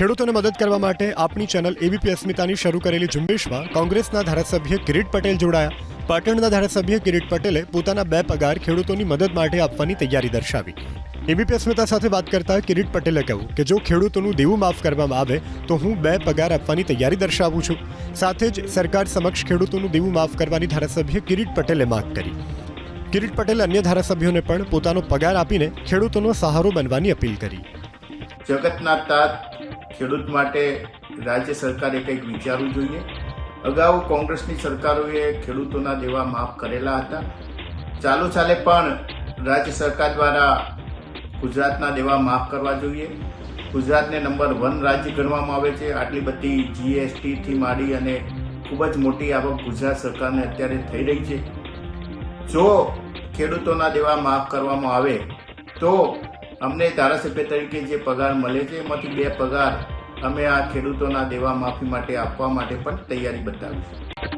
ખેડૂતોને મદદ કરવા માટે આપની ચેનલ એબીપી અસ્મિતાની શરૂ કરેલી ઝુંબેશમાં કોંગ્રેસના ધારાસભ્ય કિરીટ પટેલ જોડાયા. પાટણના ધારાસભ્ય કિરીટ પટેલે પોતાના બે પગાર ખેડૂતોની મદદ માટે આપવાની તૈયારી દર્શાવી. એબીપી અસ્મિતા સાથે વાત કરતા કિરીટ પટેલે કહ્યું કે જો ખેડૂતોનું દેવું માફ કરવામાં આવે, તો હું બે પગાર આપવાની તૈયારી દર્શાવું છું. સાથે જ સરકાર સમક્ષ ખેડૂતોનું દેવું માફ કરવાની ધારાસભ્ય કિરીટ પટેલે માંગ કરી. કિરીટ પટેલે અન્ય ધારાસભ્યોને પણ પોતાનો પગાર આપીને ખેડૂતોનો સહારો બનવાની અપીલ કરી. જગતના તાત ખેડૂત માટે રાજ્ય સરકારે કંઈક વિચારવું જોઈએ. અગાઉ કોંગ્રેસની સરકારોએ ખેડૂતોના દેવા માફ કરેલા હતા. ચાલુ ચાલે પણ રાજ્ય સરકાર દ્વારા ગુજરાતના દેવા માફ કરવા જોઈએ. ગુજરાતને નંબર વન રાજ્ય ગણવામાં આવે છે. આટલી બધી જીએસટીથી માંડી અને ખૂબ જ મોટી આવક ગુજરાત સરકારને અત્યારે થઈ રહી છે. જો ખેડૂતોના દેવા માફ કરવામાં આવે, તો અમને ધારાસભ્ય તરીકે જે પગાર મળે છે, એમાંથી બે પગાર અમે આ ખેડૂતોના દેવા માફી માટે આપવા માટે પણ તૈયારી બતાવીશું.